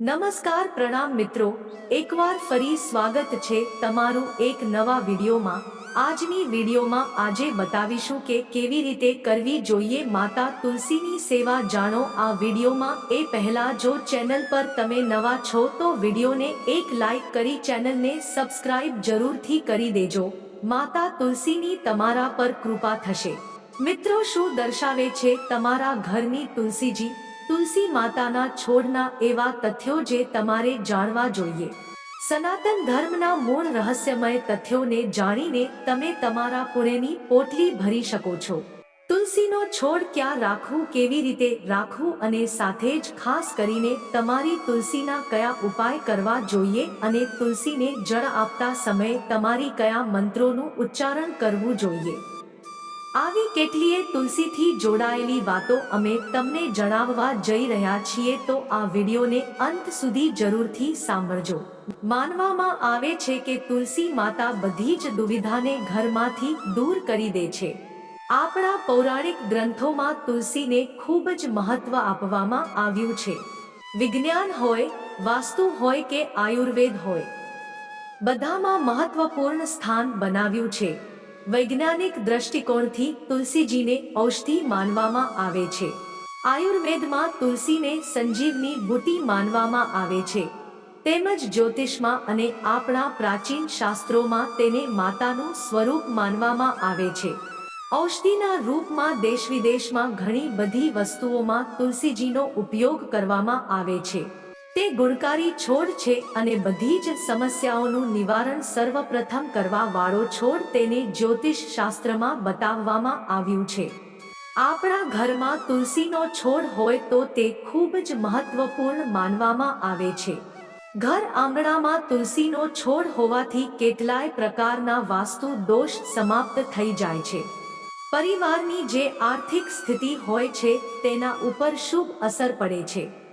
નમસ્કાર પ્રણામ મિત્રો, એકવાર ફરી સ્વાગત છે તમારું એક નવા વિડીયોમાં. આજની વિડીયોમાં આજે બતાવીશું કે કેવી રીતે કરવી જોઈએ. માતા તુલસીની સેવા જાણો, આ વિડીયોમાં એ પહેલા જો ચેનલ પર તમે નવા છો તો વિડીયોને એક લાઈક કરી ચેનલને સબસ્ક્રાઇબ જરૂરથી કરી દેજો. માતા તુલસીની તમારા પર કૃપા થશે. મિત્રો, શું દર્શાવે છે તમારા ઘરની તુલસીજી? તુલસી માતાના છોડના એવા તથ્યો જે તમારે જાણવા જોઈએ. સનાતન ધર્મના મૂળ રહસ્યમય તથ્યોને જાણીને તમે તમારા પુણેની પોટલી ભરી શકો છો. તુલસીનો છોડ ક્યાં રાખવું, કેવી રીતે રાખવું અને સાથે જ ખાસ કરીને તમારી તુલસીના કયા ઉપાય કરવા જોઈએ અને તુલસીને જળ આપતા સમયે તમારી કયા મંત્રોનું ઉચ્ચારણ કરવું જોઈએ. આવી કેટલીય તુલસીથી જોડાયેલી વાતો અમે તમને જણાવવા જઈ રહ્યા છીએ તો આ વિડીયોને અંત સુધી જરૂરથી સાંભળજો. માનવામાં આવે છે કે તુલસી માતા બધી જ દુવિધાને ઘરમાંથી દૂર કરી દે છે. આપણા પૌરાણિક ગ્રંથોમાં તુલસીને ખૂબ જ મહત્વ આપવામાં આવ્યું છે. વિજ્ઞાન હોય, વાસ્તુ હોય કે આયુર્વેદ હોય, બધામાં મહત્વપૂર્ણ સ્થાન બનાવ્યું છે. વૈજ્ઞાનિક દ્રષ્ટિકોણથી તુલસીજીને ઔષધિ માનવામાં આવે છે. આયુર્વેદમાં તુલસીને સંજીવની બુટી માનવામાં આવે છે. તેમજ જ્યોતિષમાં અને આપણા પ્રાચીન શાસ્ત્રોમાં તેને માતાનું સ્વરૂપ માનવામાં આવે છે. ઔષધિના રૂપમાં દેશ વિદેશમાં ઘણી બધી વસ્તુઓમાં તુલસીજીનો ઉપયોગ કરવામાં આવે છે. તે ગુણકારી છોડ છે અને બધી જ સમસ્યાઓનું નિવારણ સર્વપ્રથમ કરવા વાળો છોડ તેને જ્યોતિષ શાસ્ત્રમાં બતાવવામાં આવ્યું છે. આપણા ઘરમાં તુલસીનો છોડ હોય તો તે ખૂબ જ મહત્વપૂર્ણ માનવામાં આવે છે. ઘર આંગણામાં તુલસીનો છોડ હોવાથી કેટલાય પ્રકારના વાસ્તુ દોષ સમાપ્ત થઈ જાય છે. પરિવારની જે આર્થિક સ્થિતિ હોય છે તેના ઉપર શુભ અસર પડે છે.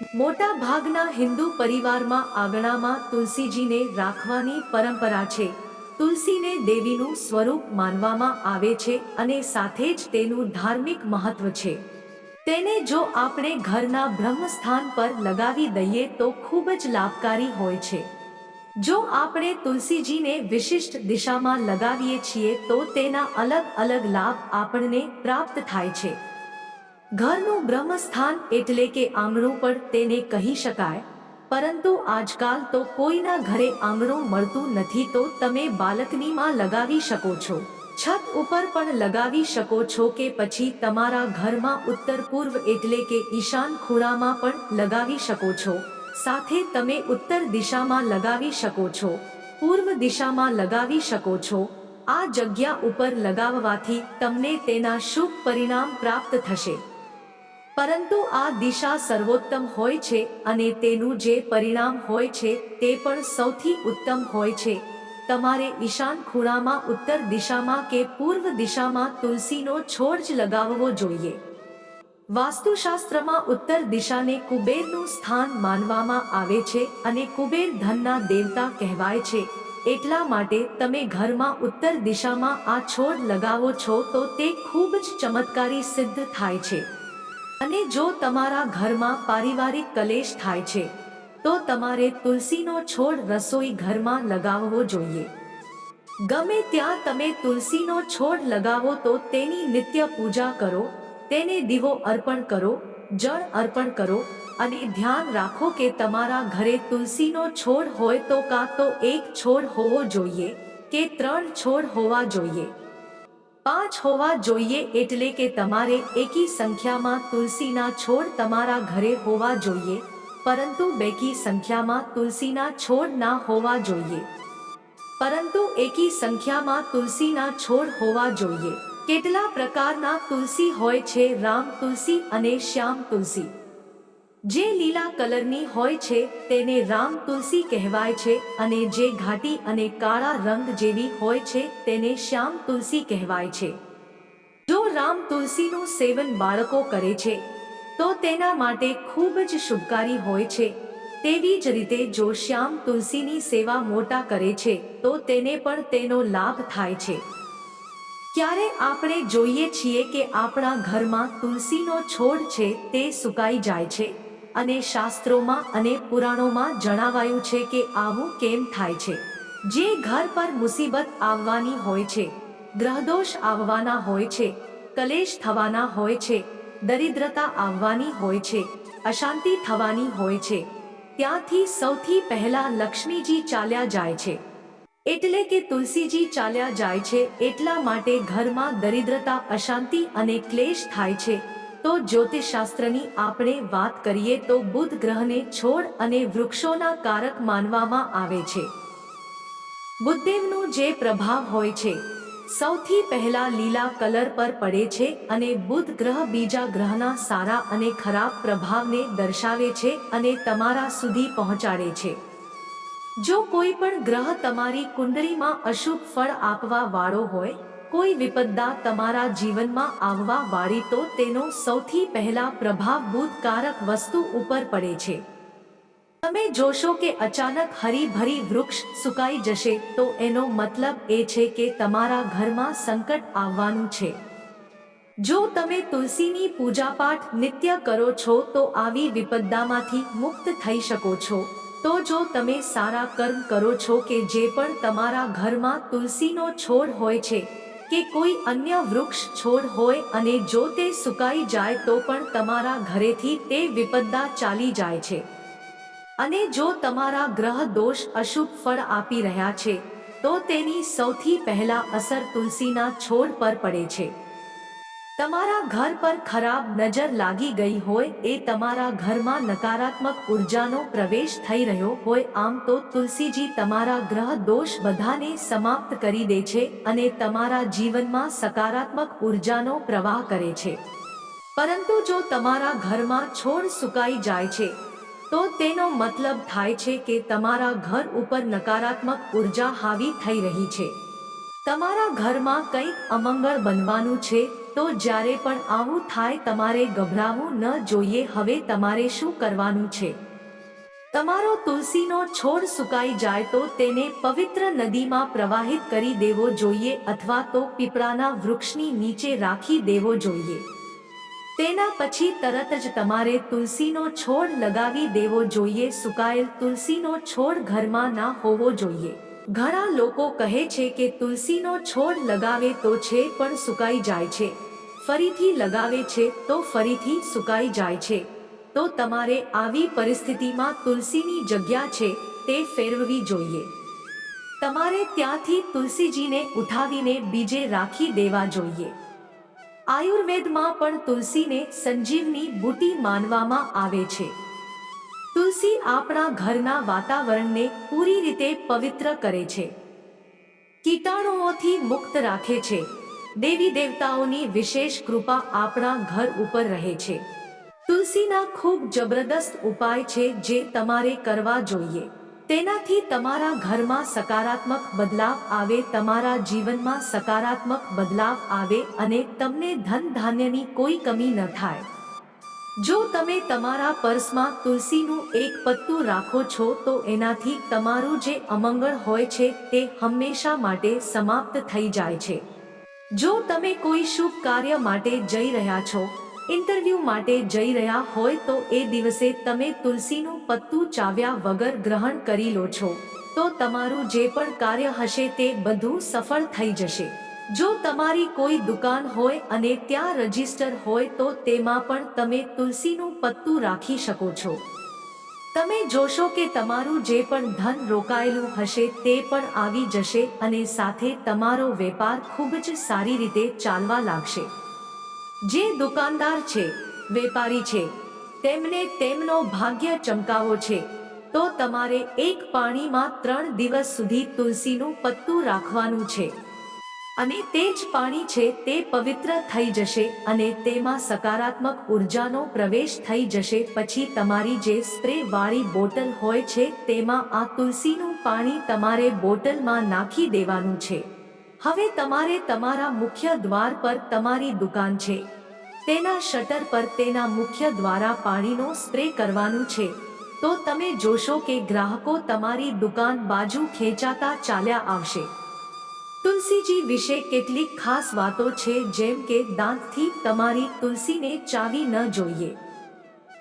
મોટા ભાગના હિન્દુ પરિવારમાં આંગણામાં તુલસીજીને રાખવાની પરંપરા છે. તુલસીને દેવીનું સ્વરૂપ માનવામાં આવે છે અને સાથે જ તેનું ધાર્મિક મહત્વ છે. તેને જો આપણે ઘરના બ્રહ્મસ્થાન પર લગાવી દઈએ તો ખૂબ જ લાભકારી હોય છે. જો આપણે તુલસીજીને વિશિષ્ટ દિશામાં લગાવીએ છીએ તો તેના અલગ અલગ લાભ આપણને પ્રાપ્ત થાય છે. ઘરનું બ્રહ્મસ્થાન એટલે કે આંગણું પણ તેને કહી શકાય. પરંતુ આજકાલ તો કોઈના ઘરે આંગણું મળતું નથી તો તમે બાલકનીમાં લગાવી શકો છો. છત ઉપર પણ લગાવી શકો છો કે પછી તમારા ઘરમાં ઉત્તર પૂર્વ એટલે કે ઈશાન ખૂણામાં પણ લગાવી શકો છો. સાથે તમે ઉત્તર દિશામાં લગાવી શકો છો. પૂર્વ દિશામાં લગાવી શકો છો. આ જગ્યા ઉપર લગાવવાથી તમને તેના શુભ પરિણામ પ્રાપ્ત થશે. પરંતુ આ દિશા સર્વોત્તમ હોય છે અને તેનું જે પરિણામ હોય છે તે પણ સૌથી ઉત્તમ હોય છે. તમારે ઈશાન ખૂણામાં ઉત્તર દિશામાં કે પૂર્વ દિશામાં તુલસીનો છોડ જ લગાવવો જોઈએ. વાસ્તુશાસ્ત્રમાં ઉત્તર દિશાને કુબેરનું સ્થાન માનવામાં આવે છે અને કુબેર ધનના દેવતા કહેવાય છે. એટલા માટે તમે ઘરમાં ઉત્તર દિશામાં આ છોડ લગાવો છો તો તે ખૂબ જ ચમત્કારી સિદ્ધ થાય છે. અને જો તમારા ઘરમાં પારિવારિક કલેશ થાય છે, તો તમારે તુલસીનો છોડ રસોઈ ઘરમાં લગાવવો જોઈએ. ગમે ત્યાં તમે તુલસીનો છોડ લગાવો તો તેની નિત્ય પૂજા કરો, તેને દીવો અર્પણ કરો, જળ અર્પણ કરો અને ધ્યાન રાખો કે તમારા ઘરે તુલસીનો છોડ હોય તો કાં તો એક છોડ હોવો જોઈએ કે ત્રણ છોડ હોવા જોઈએ. પાંચ હોવા જોઈએ એટલે કે તમારે એકી સંખ્યામાં તુલસીના છોડ તમારા ઘરે હોવા જોઈએ, પરંતુ બેકી સંખ્યામાં તુલસીના છોડ ના હોવા જોઈએ. પરંતુ એકી સંખ્યામાં તુલસીના છોડ હોવા જોઈએ. કેટલા પ્રકારના તુલસી હોય છે? રામ તુલસી અને શ્યામ તુલસી. જે લીલા કલરની હોય છે તેને રામ તુલસી કહેવાય છે અને જે ઘાટી અને કાળા રંગ જેવી હોય છે તેને શ્યામ તુલસી કહેવાય છે. જો રામ તુલસીનું સેવન બાળકો કરે છે, તો તેના માટે ખૂબ જ શુભકારી હોય છે. તેવી જ રીતે જો શ્યામ તુલસીની સેવા મોટા કરે છે, તો તેને પણ તેનો લાભ થાય છે. ક્યારે આપણે જોઈએ છીએ કે આપણા ઘરમાં તુલસીનો છોડ છે તે સુકાઈ જાય છે? અને શાસ્ત્રોમાં અને પુરાણોમાં જણાવાયું છે કે આવું કેમ થાય છે. જે ઘર પર મુસીબત આવવાની હોય છે, ગ્રહદોષ આવવાના હોય છે, કલેશ થવાના હોય છે, દરિદ્રતા આવવાની હોય છે, અશાંતિ થવાની હોય છે, ત્યાંથી સૌથી પહેલા લક્ષ્મીજી ચાલ્યા જાય છે. એટલે કે તુલસીજી ચાલ્યા જાય છે, એટલા માટે ઘરમાં દરિદ્રતા, અશાંતિ અને ક્લેશ થાય છે. તો જ્યોતિષશાસ્ત્રની આપણે વાત કરીએ તો બુધ ગ્રહને છોડ અને વૃક્ષોના કારક માનવામાં આવે છે. બુદ્ધદેવનો જે પ્રભાવ હોય છે, સૌથી પહેલા લીલા કલર પર પડે છે અને બુધ ગ્રહ બીજા ગ્રહના સારા અને ખરાબ પ્રભાવને દર્શાવે છે અને તમારા સુધી પહોંચાડે છે. જો કોઈ પણ ગ્રહ તમારી કુંડળીમાં અશુભ ફળ આપવા વાળો હોય કોઈ વિપદા તમારા જીવનમાં આવવા વાળી તો તેનો સૌથી પહેલા પ્રભાવ ભૂતકારક વસ્તુ ઉપર પડે છે. તમે જોશો કે અચાનક હરીભરી વૃક્ષ સુકાઈ જશે તો એનો મતલબ એ છે કે તમારા ઘરમાં સંકટ આવવાનું છે. જો તમે તુલસીની પૂજાપાઠ નિત્ય કરો છો તો આવી વિપદામાંથી મુક્ત થઈ શકો છો. તો જો તમે સારા કર્મ કરો છો કે જે પણ તમારા ઘરમાં તુલસીનો છોડ હોય છે કે કોઈ અન્ય વૃક્ષ છોડ હોય અને જો તે સુકાઈ જાય તો પણ તમારા ઘરેથી તે વિપદા ચાલી જાય છે. અને જો તમારા ગ્રહ દોષ અશુભ ફળ આપી રહ્યા છે, તો તેની સૌથી પહેલા અસર તુલસીના છોડ પર પડે છે. તમારા ઘર પર ખરાબ નજર લાગી ગઈ હોય એ તમારા ઘરમાં નકારાત્મક ઉર્જાનો પ્રવેશ થઈ રહ્યો હોય આમ તો તુલસીજી તમારા ગ્રહ દોષ બધાને સમાપ્ત કરી દે છે અને તમારા જીવનમાં સકારાત્મક ઉર્જાનો પ્રવાહ કરે છે. પરંતુ જો તમારા ઘરમાં છોડ સુકાઈ જાય છે, તો તેનો મતલબ થાય છે કે તમારા ઘર ઉપર નકારાત્મક ઊર્જા હાવી થઈ રહી છે. તમારા ઘરમાં કંઈક અમંગળ બનવાનું છે તો જ્યારે પણ આવું થાય તમારે ગભરાવું ન જોઈએ, હવે તમારે શું કરવાનું છે? તમારો તુલસીનો છોડ સુકાઈ જાય તો તેને પવિત્ર નદીમાં પ્રવાહિત કરી દેવો જોઈએ અથવા તો પીપળાના વૃક્ષની નીચે રાખી દેવો જોઈએ. તેના પછી તરત જ તમારે તુલસીનો છોડ લગાવી દેવો જોઈએ, સુકાયેલ તુલસીનો છોડ ઘરમાં ના હોવો જોઈએ. ઘણા લોકો કહે છે કે તુલસીનો છોડ લગાવે તો છે પણ સુકાઈ જાય છે. ફરીથી લગાવે છે તો ફરીથી સુકાઈ જાય છે. તો તમારે આવી પરિસ્થિતિમાં તુલસીની જગ્યા છે તે ફેરવવી જોઈએ. તમારે ત્યાંથી તુલસીજીને ઉઠાવીને બીજે રાખી દેવા જોઈએ. આયુર્વેદમાં પણ તુલસીને સંજીવની બુટી માનવામાં આવે છે. તુલસી આપણા ઘરના વાતાવરણને પૂરી રીતે પવિત્ર કરે છે. કીટાણુઓથી મુક્ત રાખે છે. દેવી દેવતાઓની વિશેષ કૃપા આપણા ઘર ઉપર રહે છે. તુલસીના ખૂબ જબરદસ્ત ઉપાય છે જે તમારે કરવા જોઈએ. તેનાથી તમારા ઘરમાં સકારાત્મક બદલાવ આવે, તમારા જીવનમાં સકારાત્મક બદલાવ આવે અને તમને ધન ધાન્યની કોઈ કમી ન થાય. જો તમે તમારા પર્સમાં તુલસીનું એક પત્તું રાખો છો, તો એનાથી તમારું જે અમંગળ હોય છે, તે હંમેશા માટે સમાપ્ત થઈ જાય છે. જો તમે કોઈ શુભ કાર્ય માટે જઈ રહ્યા છો, ઇન્ટરવ્યૂ માટે જઈ રહ્યા હોય, તો એ દિવસે તમે તુલસીનું પત્તું ચાવ્યા વગર ગ્રહણ કરી લો છો, તો તમારું જે પણ કાર્ય હશે, તે બધું સફળ થઈ જશે. જો તમારી કોઈ દુકાન હોય અને ત્યાં રજિસ્ટર હોય તો તેમાં પણ તમે તુલસીનું પત્તું રાખી શકો છો. તમે જોશો કે તમારું જે પણ ધન રોકાયેલું હશે તે પણ આવી જશે અને સાથે તમારો વેપાર ખૂબ જ સારી રીતે ચાલવા લાગશે. જે દુકાનદાર છે, વેપારી છે, તેમને તેમનો ભાગ્ય ચમકાવો છે, તો તમારે એક પાણીમાં ત્રણ દિવસ સુધી તુલસીનું પત્તું રાખવાનું છે. અને તે જ પાણી છે તે પવિત્ર થઈ જશે અને તેમાં સકારાત્મક ઉર્જાનો પ્રવેશ થઈ જશે. પછી તમારી જે સ્પ્રે વાળી બોટલ હોય છે તેમાં આ તુલસીનું પાણી તમારે બોટલમાં નાખી દેવાનું છે. હવે તમારે તમારા મુખ્ય દ્વાર પર તમારી દુકાન છે. તેના શટર પર તેના મુખ્ય દ્વારા પાણીનો સ્પ્રે કરવાનું છે. તો તમે જોશો કે ગ્રાહકો તમારી દુકાન બાજુ ખેંચાતા ચાલ્યા આવશે. તુલસીજી વિશે કેટલીક ખાસ વાતો છે જેમ કે દાંતથી તમારી તુલસીને ચાવી ન જોઈએ.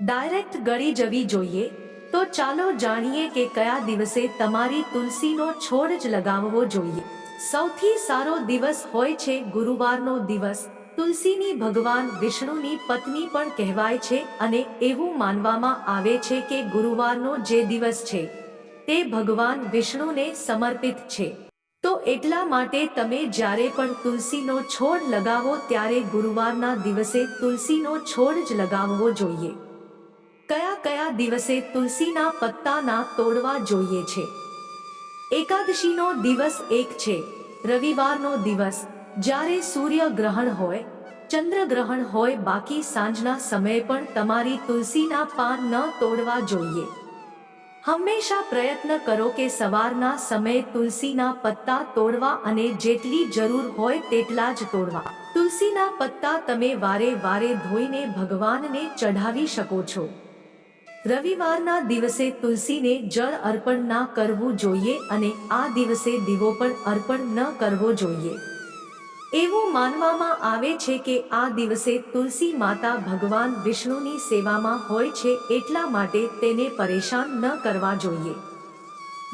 ડાયરેક્ટ ગળી જવી જોઈએ. તો ચાલો જાણીએ કે કયા દિવસે તમારી તુલસીનો છોડ જ લગાવવો જોઈએ. સૌથી સારો દિવસ હોય છે ગુરુવારનો દિવસ. તુલસીની ભગવાન વિષ્ણુની પત્ની પણ કહેવાય છે અને એવું માનવામાં આવે છે કે ગુરુવારનો જે દિવસ છે, તે ભગવાન વિષ્ણુને સમર્પિત છે. તો એટલા માટે તમે જ્યારે પણ તુલસીનો છોડ લગાવો ત્યારે ગુરુવારના દિવસે તુલસીનો છોડ જ લગાવવો જોઈએ. કયા કયા દિવસે તુલસીના પત્તાના તોડવા જોઈએ છે? એકાદશીનો દિવસ એક છે, રવિવારનો દિવસ. જ્યારે સૂર્ય ગ્રહણ હોય, ચંદ્ર ગ્રહણ હોય, બાકી સાંજના સમયે પણ તમારી તુલસીના પાન ન તોડવા જોઈએ. હંમેશા પ્રયત્ન કરો કે સવારના સમયે તુલસીના પત્તા તોડવા અને જેટલી જરૂર હોય તેટલા જ તોડવા. તુલસીના પત્તા તમે વારે વારે ધોઈને ભગવાનને ચઢાવી શકો છો. રવિવારના દિવસે તુલસીને જળ અર્પણ ના કરવું જોઈએ અને આ દિવસે દીવો પણ અર્પણ ન કરવો જોઈએ. એવું માનવામાં આવે છે કે આ દિવસે તુલસી માતા ભગવાન વિષ્ણુની સેવામાં હોય છે એટલા માટે તેને પરેશાન ન કરવા જોઈએ.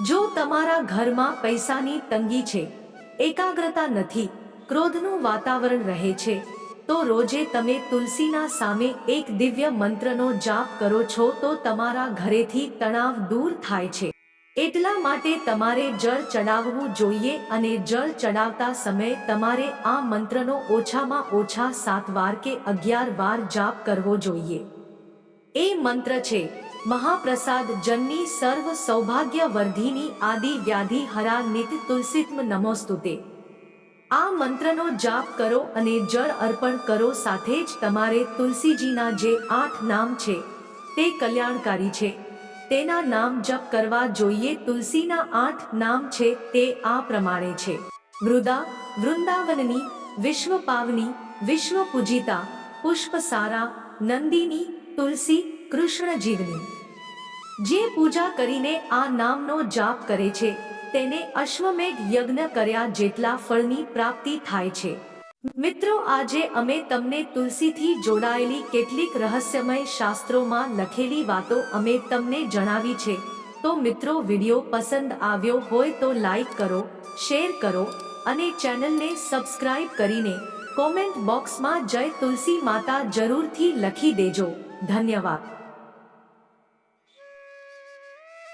જો તમારા ઘરમાં પૈસાની તંગી છે, એકાગ્રતા નથી, ક્રોધનું વાતાવરણ રહે છે, તો રોજે તમે તુલસીના સામે એક દિવ્ય મંત્રનો જાપ કરો છો તો તમારા ઘરેથી તણાવ દૂર થાય છે. એટલા માટે તમારે જળ ચડાવવું જોઈએ અને જળ ચડાવતા સમયે તમારે આ મંત્રનો ઓછામાં ઓછા સાત વાર કે અગિયાર વાર જાપ કરવો જોઈએ. એ મંત્ર છે, મહાપ્રસાદ જનની સર્વ સૌભાગ્ય વર્ધિની આદિ વ્યાધિ હરા નિત તુલસીત્મ નમોસ્તુતે. આ મંત્રનો જાપ કરો અને જળ અર્પણ કરો સાથે જ તમારે તુલસીજીના જે આઠ નામ છે, તે કલ્યાણકારી છે. તેના નામ જપ કરવા જોઈએ. તુલસીના આઠ નામ છે તે આ પ્રમાણે છે. વૃદા, વૃંદાવનની વિશ્વ પાવની વિશ્વ પૂજિતા પુષ્પસારા, નંદિની, તુલસી કૃષ્ણ જીવની જે પૂજા કરીને આ નામનો જાપ કરે છે, તેને અશ્વમેઘ યજ્ઞ કર્યા જેટલા ફળની પ્રાપ્તિ થાય છે. મિત્રો, આજે અમે તમને તુલસીથી જોડાયેલી કેટલીક રહસ્યમય શાસ્ત્રોમાં લખેલી વાતો અમે તમને જણાવી છે. તો મિત્રો, વિડિયો પસંદ આવ્યો હોય તો લાઈક કરો, શેર કરો અને ચેનલને સબસ્ક્રાઇબ કરીને કોમેન્ટ બોક્સમાં જય તુલસી માતા જરૂરથી લખી દેજો. ધન્યવાદ.